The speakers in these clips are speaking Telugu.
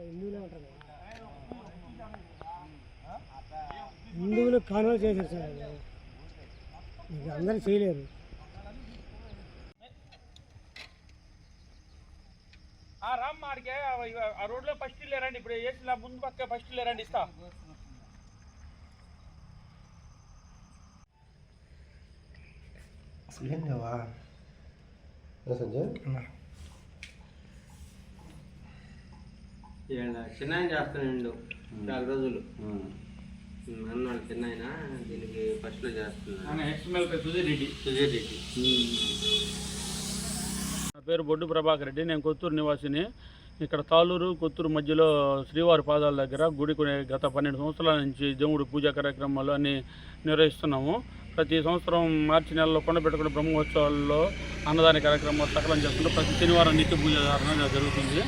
హిందువులే ఉంటారు కదా. హిందువులు కాన్వల్ చేశారు సార్. ఇక అందరూ చేయలేరు. ఆ రామ్ ఆ రోడ్లో ఫస్ట్ లేరండి ఇప్పుడు వేసిన ముందు పక్క ఫస్ట్ లేరండి ఇస్తా. అసలు ఏం లేవా? ఏ సంజయ్. ఇలా చిన్న చేస్తున్నాడు చాలా రోజులు. అన్నాడు చిన్న దీనికి ఫస్ట్లో చేస్తున్నాడు రెడ్డి. నా పేరు బొడ్డు ప్రభాకర్ రెడ్డి. నేను కొత్తూరు నివాసిని. ఇక్కడ తాళూరు కొత్తూరు మధ్యలో శ్రీవారి పాదాల దగ్గర గుడి కొనే గత పన్నెండు సంవత్సరాల నుంచి దేవుడి పూజా కార్యక్రమాలు అన్ని నిర్వహిస్తున్నాము. ప్రతి సంవత్సరం మార్చి నెలలో కొండపెట్టుకునే బ్రహ్మోత్సవాల్లో అన్నదాన కార్యక్రమాలు సకలం చేస్తుంటాం. ప్రతి శనివారం నిత్య పూజ ధారణ జరుగుతుంది.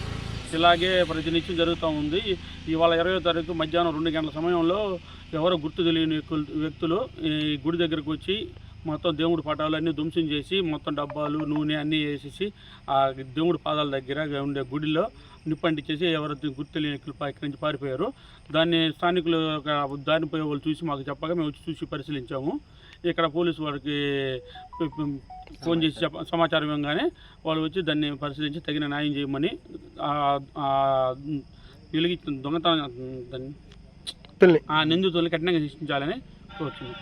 ఇలాగే ప్రతినిత్యం జరుగుతూ ఉంది. ఇవాళ ఇరవై తారీఖు మధ్యాహ్నం రెండు గంటల సమయంలో ఎవరో గుర్తు తెలియని వ్యక్తులు- వ్యక్తులు ఈ గుడి దగ్గరకు వచ్చి మొత్తం దేవుడి పటాలన్నీ ధ్వంసం చేసి మొత్తం డబ్బాలు నూనె అన్నీ వేసేసి ఆ దేవుడి పాదాల దగ్గర ఉండే గుడిలో నిప్పంటించేసి ఎవరు గుర్తు తెలియని వ్యక్తులు పా- ఇక్కడి నుంచి పారిపోయారు. దాన్ని స్థానికులు ఒక దారిని పోయే వాళ్ళు చూసి మాకు చెప్పగా మేము వచ్చి చూసి పరిశీలించాము. ఇక్కడ పోలీసు వారికి ఫోన్ చేసి చెప్ప సమాచారం ఇవ్వగానే వాళ్ళు వచ్చి దాన్ని పరిశీలించి తగిన న్యాయం చేయమని ఆ- ఆ వెలిగి దొంగతనం ఆ నిందితుల్ని కఠినంగా శిక్షించాలని కోరుతున్నాం